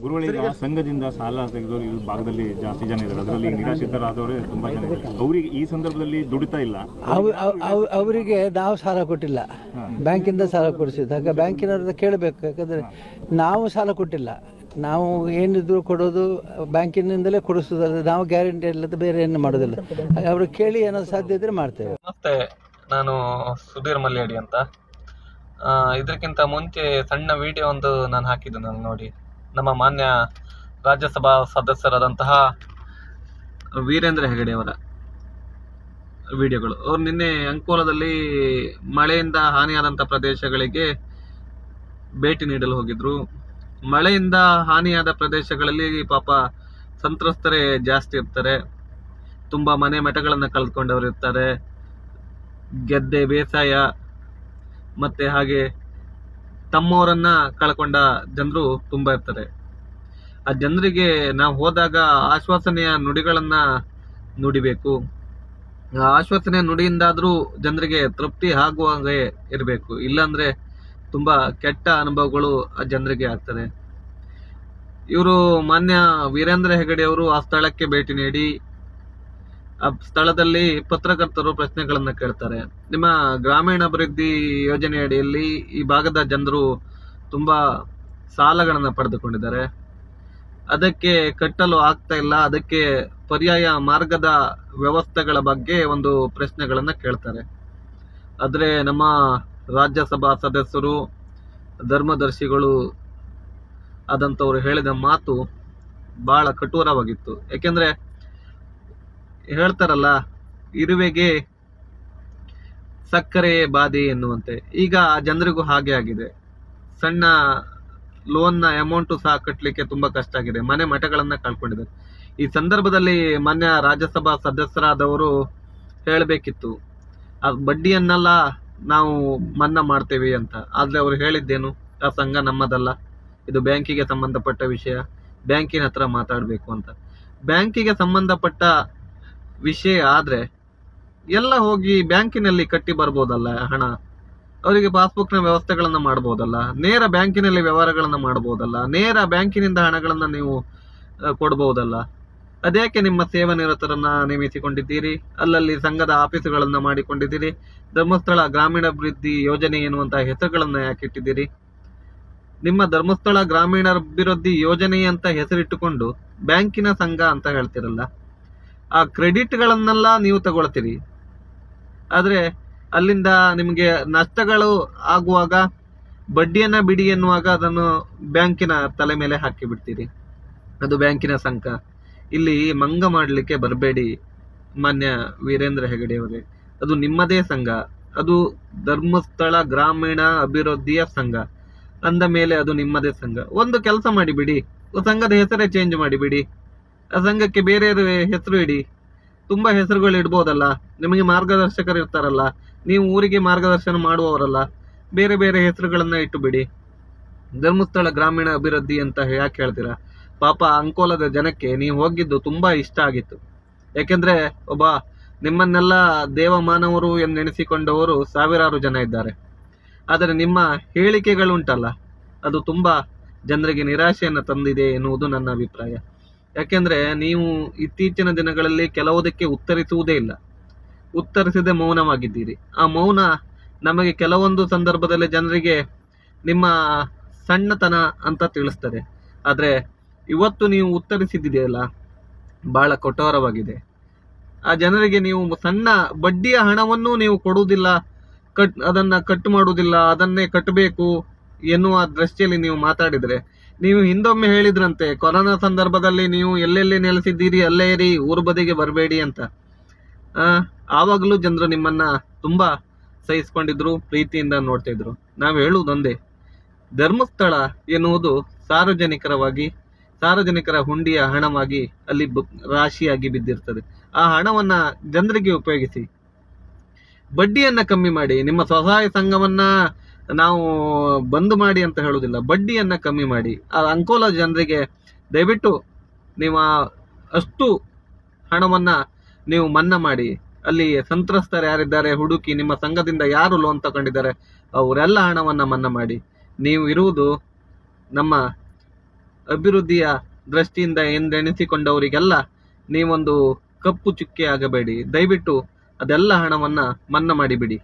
ಗುರುಗಳಿಗೆ ಆ ಸಂಘದಿಂದ ಸಾಲ ತೆಗೆದವರು ಈ ಭಾಗದಲ್ಲಿ ಜಾಸ್ತಿ ಜನ ಇದ್ದಾರೆ. ಅದರಲ್ಲಿ ನಿರಾಶ್ರಿತರಾದವರೇ ತುಂಬಾ ಜನ ಇದ್ದಾರೆ. ಅವರಿಗೆ ಈ ಸಂದರ್ಭದಲ್ಲಿ ದುಡಿತಾ ಇಲ್ಲ. ಅವ್- ಅವ್- ಅವ್- ಅವರಿಗೆ ನಾವು ಸಾಲ ಕೊಟ್ಟಿಲ್ಲ. ಬ್ಯಾಂಕಿಂದ ಸಾಲ ಕೊಡಿಸಿದ್ದು. ಹಾಗೆ ಬ್ಯಾಂಕಿನವ್ರದ್ದು ಕೇಳಬೇಕು. ಯಾಕಂದ್ರೆ ನಾವು ಸಾಲ ಕೊಟ್ಟಿಲ್ಲ. ನಾವು ಏನಿದ್ರು ಕೊಡೋದು ಬ್ಯಾಂಕಿನಿಂದಲೇ ಕೊಡಿಸೋದಲ್ಲ ನಾವು ಗ್ಯಾರಂಟಿ ಇಲ್ಲದ ಬೇರೆ ಏನು ಮಾಡೋದಿಲ್ಲ. ಅವರು ಕೇಳಿ ಏನಾದ್ರು ಸಾಧ್ಯ ಇದ್ರೆ ಮಾಡ್ತೇವೆ. ಮತ್ತೆ ನಾನು ಸುಧೀರ್ ಮಲ್ಯಾಡಿ ಅಂತ. ಆ, ಇದಕ್ಕಿಂತ ಮುಂಚೆ ಸಣ್ಣ ವಿಡಿಯೋ ಒಂದು ನಾನು ಹಾಕಿದ್ದು ನಾನು ನೋಡಿ. ನಮ್ಮ ಮಾನ್ಯ ರಾಜ್ಯಸಭಾ ಸದಸ್ಯರಾದಂತಹ ವೀರೇಂದ್ರ ಹೆಗಡೆ ಅವರ ವಿಡಿಯೋಗಳು. ಅವ್ರು ನಿನ್ನೆ ಅಂಕೋಲದಲ್ಲಿ ಮಳೆಯಿಂದ ಹಾನಿಯಾದಂಥ ಪ್ರದೇಶಗಳಿಗೆ ಭೇಟಿ ನೀಡಲು ಹೋಗಿದ್ರು. ಮಳೆಯಿಂದ ಹಾನಿಯಾದ ಪ್ರದೇಶಗಳಲ್ಲಿ ಪಾಪ ಸಂತ್ರಸ್ತರೇ ಜಾಸ್ತಿ ಇರ್ತಾರೆ. ತುಂಬಾ ಮನೆ ಮಠಗಳನ್ನು ಕಳೆದುಕೊಂಡವರು ಇರ್ತಾರೆ. ಗೆದ್ದೆ ಬೇಸಾಯ ಮತ್ತೆ ಹಾಗೆ ತಮ್ಮವರನ್ನ ಕಳ್ಕೊಂಡ ಜನರು ತುಂಬಾ ಇರ್ತಾರೆ. ಆ ಜನರಿಗೆ ನಾವು ಹೋದಾಗ ಆಶ್ವಾಸನೆಯ ನುಡಿಗಳನ್ನ ನುಡಿಬೇಕು. ಆಶ್ವಾಸನೆಯ ನುಡಿಯಿಂದಾದರೂ ಜನರಿಗೆ ತೃಪ್ತಿ ಆಗುವಾಗೆ ಇರಬೇಕು. ಇಲ್ಲಾಂದ್ರೆ ತುಂಬಾ ಕೆಟ್ಟ ಅನುಭವಗಳು ಆ ಜನರಿಗೆ ಆಗ್ತದೆ. ಇವರು ಮಾನ್ಯ ವೀರೇಂದ್ರ ಹೆಗಡೆ ಅವರು ಆ ಸ್ಥಳಕ್ಕೆ ಭೇಟಿ ನೀಡಿ, ಆ ಸ್ಥಳದಲ್ಲಿ ಪತ್ರಕರ್ತರು ಪ್ರಶ್ನೆಗಳನ್ನು ಕೇಳ್ತಾರೆ. ನಿಮ್ಮ ಗ್ರಾಮೀಣಾಭಿವೃದ್ಧಿ ಯೋಜನೆ ಅಡಿಯಲ್ಲಿ ಈ ಭಾಗದ ಜನರು ತುಂಬಾ ಸಾಲಗಳನ್ನು ಪಡೆದುಕೊಂಡಿದ್ದಾರೆ. ಅದಕ್ಕೆ ಕಟ್ಟಲು ಆಗ್ತಾ ಇಲ್ಲ. ಅದಕ್ಕೆ ಪರ್ಯಾಯ ಮಾರ್ಗದ ವ್ಯವಸ್ಥೆಗಳ ಬಗ್ಗೆ ಒಂದು ಪ್ರಶ್ನೆಗಳನ್ನು ಕೇಳ್ತಾರೆ. ಆದರೆ ನಮ್ಮ ರಾಜ್ಯಸಭಾ ಸದಸ್ಯರು, ಧರ್ಮದರ್ಶಿಗಳು ಆದಂಥವ್ರು ಹೇಳಿದ ಮಾತು ಬಹಳ ಕಠೋರವಾಗಿತ್ತು. ಯಾಕೆಂದ್ರೆ ಹೇಳ್ತಾರಲ್ಲ, ಇರುವೆಗೆ ಸಕ್ಕರೆ ಬಾಧೆ ಎನ್ನುವಂತೆ. ಈಗ ಜನರಿಗೂ ಹಾಗೆ ಆಗಿದೆ. ಸಣ್ಣ ಲೋನ್ನ ಅಮೌಂಟ್ ಸಹ ಕಟ್ಟಲಿಕ್ಕೆ ತುಂಬಾ ಕಷ್ಟ ಆಗಿದೆ. ಮನೆ ಮಠಗಳನ್ನ ಕಳ್ಕೊಂಡಿದ್ದಾರೆ. ಈ ಸಂದರ್ಭದಲ್ಲಿ ಮಾನ್ಯ ರಾಜ್ಯಸಭಾ ಸದಸ್ಯರಾದವರು ಹೇಳಬೇಕಿತ್ತು. ಬಡ್ಡಿಯನ್ನೆಲ್ಲ ನಾವು ಮನ್ನಾ ಮಾಡ್ತೇವೆ ಅಂತ. ಆದ್ರೆ ಅವರು ಹೇಳಿದ್ದೇನು? ಆ ಸಂಘ ನಮ್ಮದಲ್ಲ. ಇದು ಬ್ಯಾಂಕಿಗೆ ಸಂಬಂಧಪಟ್ಟ ವಿಷಯ. ಬ್ಯಾಂಕಿನ ಹತ್ರ ಮಾತಾಡಬೇಕು ಅಂತ. ಬ್ಯಾಂಕಿಗೆ ಸಂಬಂಧಪಟ್ಟ ವಿಷಯ ಆದ್ರೆ ಎಲ್ಲ ಹೋಗಿ ಬ್ಯಾಂಕಿನಲ್ಲಿ ಕಟ್ಟಿ ಬರ್ಬೋದಲ್ಲ ಹಣ. ಅವರಿಗೆ ಪಾಸ್ಬುಕ್ನ ವ್ಯವಸ್ಥೆಗಳನ್ನ ಮಾಡ್ಬೋದಲ್ಲ, ನೇರ ಬ್ಯಾಂಕಿನಲ್ಲಿ ವ್ಯವಹಾರಗಳನ್ನ ಮಾಡ್ಬೋದಲ್ಲ, ನೇರ ಬ್ಯಾಂಕಿನಿಂದ ಹಣಗಳನ್ನ ನೀವು ಕೊಡಬಹುದಲ್ಲ ಅದೇಕೆ ನಿಮ್ಮ ಸೇವಾ ನಿರತರನ್ನ ನೇಮಿಸಿಕೊಂಡಿದ್ದೀರಿ? ಅಲ್ಲಲ್ಲಿ ಸಂಘದ ಆಫೀಸುಗಳನ್ನ ಮಾಡಿಕೊಂಡಿದ್ದೀರಿ? ಧರ್ಮಸ್ಥಳ ಗ್ರಾಮೀಣಾಭಿವೃದ್ಧಿ ಯೋಜನೆ ಎನ್ನುವಂತಹ ಹೆಸರುಗಳನ್ನ ಯಾಕೆ ಇಟ್ಟಿದ್ದೀರಿ? ನಿಮ್ಮ ಧರ್ಮಸ್ಥಳ ಗ್ರಾಮೀಣಾಭಿವೃದ್ಧಿ ಯೋಜನೆ ಅಂತ ಹೆಸರಿಟ್ಟುಕೊಂಡು ಬ್ಯಾಂಕಿನ ಸಂಘ ಅಂತ ಹೇಳ್ತಿರಲ್ಲ, ಆ ಕ್ರೆಡಿಟ್ಗಳನ್ನೆಲ್ಲ ನೀವು ತಗೊಳ್ತೀರಿ. ಆದ್ರೆ ಅಲ್ಲಿಂದ ನಿಮಗೆ ನಷ್ಟಗಳು ಆಗುವಾಗ ಬಡ್ಡಿಯನ್ನ ಬಿಡಿ ಎನ್ನುವಾಗ ಅದನ್ನು ಬ್ಯಾಂಕಿನ ತಲೆ ಮೇಲೆ ಹಾಕಿ ಬಿಡ್ತೀರಿ. ಅದು ಬ್ಯಾಂಕಿನ ಸಂಘ ಇಲ್ಲಿ ಮಂಗ ಮಾಡಲಿಕ್ಕೆ ಬರಬೇಡಿ ಮಾನ್ಯ ವೀರೇಂದ್ರ ಹೆಗಡೆಯವರೇ. ಅದು ನಿಮ್ಮದೇ ಸಂಘ. ಅದು ಧರ್ಮಸ್ಥಳ ಗ್ರಾಮೀಣ ಅಭಿವೃದ್ಧಿಯ ಸಂಘ. ಅಂದ ಮೇಲೆ ಅದು ನಿಮ್ಮದೇ ಸಂಘ. ಒಂದು ಕೆಲಸ ಮಾಡಿ ಬಿಡಿ ಸಂಘದ ಹೆಸರೇ ಚೇಂಜ್ ಮಾಡಿ ಬಿಡಿ ಆ ಸಂಘಕ್ಕೆ ಬೇರೆ ಹೆಸರು ಇಡಿ. ತುಂಬಾ ಹೆಸರುಗಳು ಇಡ್ಬೋದಲ್ಲ, ನಿಮಗೆ ಮಾರ್ಗದರ್ಶಕರು ಇರ್ತಾರಲ್ಲ, ನೀವು ಊರಿಗೆ ಮಾರ್ಗದರ್ಶನ ಮಾಡುವವರಲ್ಲ, ಬೇರೆ ಬೇರೆ ಹೆಸರುಗಳನ್ನು ಇಟ್ಟು ಬಿಡಿ ಧರ್ಮಸ್ಥಳ ಗ್ರಾಮೀಣ ಅಭಿವೃದ್ಧಿ ಅಂತ ಯಾಕೆ ಹೇಳ್ತೀರಾ? ಪಾಪ ಅಂಕೋಲದ ಜನಕ್ಕೆ ನೀವು ಹೋಗಿದ್ದು ತುಂಬಾ ಇಷ್ಟ ಆಗಿತ್ತು. ಯಾಕೆಂದ್ರೆ ಒಬ್ಬ ನಿಮ್ಮನ್ನೆಲ್ಲ ದೇವಮಾನವರು ಎಂದೆಣಿಸಿಕೊಂಡವರು ಸಾವಿರಾರು ಜನ ಇದ್ದಾರೆ. ಆದರೆ ನಿಮ್ಮ ಹೇಳಿಕೆಗಳುಂಟಲ್ಲ, ಅದು ತುಂಬಾ ಜನರಿಗೆ ನಿರಾಶೆಯನ್ನು ತಂದಿದೆ ಎನ್ನುವುದು ನನ್ನ ಅಭಿಪ್ರಾಯ. ಯಾಕೆಂದ್ರೆ ನೀವು ಇತ್ತೀಚಿನ ದಿನಗಳಲ್ಲಿ ಕೆಲವುದಕ್ಕೆ ಉತ್ತರಿಸುವುದೇ ಇಲ್ಲ. ಉತ್ತರಿಸದೆ ಮೌನವಾಗಿದ್ದೀರಿ. ಆ ಮೌನ ನಮಗೆ ಕೆಲವೊಂದು ಸಂದರ್ಭದಲ್ಲಿ ಜನರಿಗೆ ನಿಮ್ಮ ಸಣ್ಣತನ ಅಂತ ತಿಳಿಸ್ತದೆ. ಆದರೆ ಇವತ್ತು ನೀವು ಉತ್ತರಿಸಿದ್ದೀಯಲ್ಲ ಬಹಳ ಕಠೋರವಾಗಿದೆ. ಆ ಜನರಿಗೆ ನೀವು ಸಣ್ಣ ಬಡ್ಡಿಯ ಹಣವನ್ನು ನೀವು ಕೊಡುವುದಿಲ್ಲ, ಕಟ್, ಅದನ್ನ ಕಟ್ ಮಾಡುವುದಿಲ್ಲ, ಅದನ್ನೇ ಕಟ್ಟಬೇಕು ಎನ್ನುವ ದೃಷ್ಟಿಯಲ್ಲಿ ನೀವು ಮಾತಾಡಿದ್ರೆ ನೀವು ಹಿಂದೊಮ್ಮೆ ಹೇಳಿದ್ರಂತೆ, ಕೊರೋನಾ ಸಂದರ್ಭದಲ್ಲಿ ನೀವು ಎಲ್ಲೆಲ್ಲಿ ನೆಲೆಸಿದ್ದೀರಿ, ಅಲ್ಲೇ ಇರಿ, ಊರು ಬದಿಗೆ ಬರಬೇಡಿ ಅಂತ. ಆವಾಗಲೂ ಜನರು ನಿಮ್ಮನ್ನ ತುಂಬಾ ಸಹಿಸ್ಕೊಂಡಿದ್ರು, ಪ್ರೀತಿಯಿಂದ ನೋಡ್ತಿದ್ರು ನಾವು ಹೇಳುವುದೊಂದೇ, ಧರ್ಮಸ್ಥಳ ಎನ್ನುವುದು ಸಾರ್ವಜನಿಕರವಾಗಿ, ಸಾರ್ವಜನಿಕರ ಹುಂಡಿಯ ಹಣವಾಗಿ ಅಲ್ಲಿ ರಾಶಿಯಾಗಿ ಬಿದ್ದಿರ್ತದೆ. ಆ ಹಣವನ್ನ ಜನರಿಗೆ ಉಪಯೋಗಿಸಿ, ಬಡ್ಡಿಯನ್ನ ಕಮ್ಮಿ ಮಾಡಿ, ನಿಮ್ಮ ಸ್ವಸಹಾಯ ಸಂಘವನ್ನ ನಾವು ಬಂದ್ ಮಾಡಿ ಅಂತ ಹೇಳುವುದಿಲ್ಲ, ಬಡ್ಡಿಯನ್ನು ಕಮ್ಮಿ ಮಾಡಿ. ಆ ಅಂಕೋಲ ಜನರಿಗೆ ದಯವಿಟ್ಟು ನೀವು ಅಷ್ಟು ಹಣವನ್ನ ನೀವು ಮನ್ನಾ ಮಾಡಿ. ಅಲ್ಲಿ ಸಂತ್ರಸ್ತರು ಯಾರಿದ್ದಾರೆ, ಹುಡುಕಿ ನಿಮ್ಮ ಸಂಘದಿಂದ ಯಾರು ಲೋನ್ ತಗೊಂಡಿದ್ದಾರೆ, ಅವರೆಲ್ಲ ಹಣವನ್ನ ಮನ್ನಾ ಮಾಡಿ. ನೀವು ಇರುವುದು ನಮ್ಮ ಅಭಿವೃದ್ಧಿಯ ದೃಷ್ಟಿಯಿಂದ ಎಂದೆಣಿಸಿಕೊಂಡವರಿಗೆಲ್ಲ ನೀವೊಂದು ಕಪ್ಪು ಚುಕ್ಕೆ ಆಗಬೇಡಿ. ದಯವಿಟ್ಟು ಅದೆಲ್ಲ ಹಣವನ್ನ ಮನ್ನಾ ಮಾಡಿಬಿಡಿ.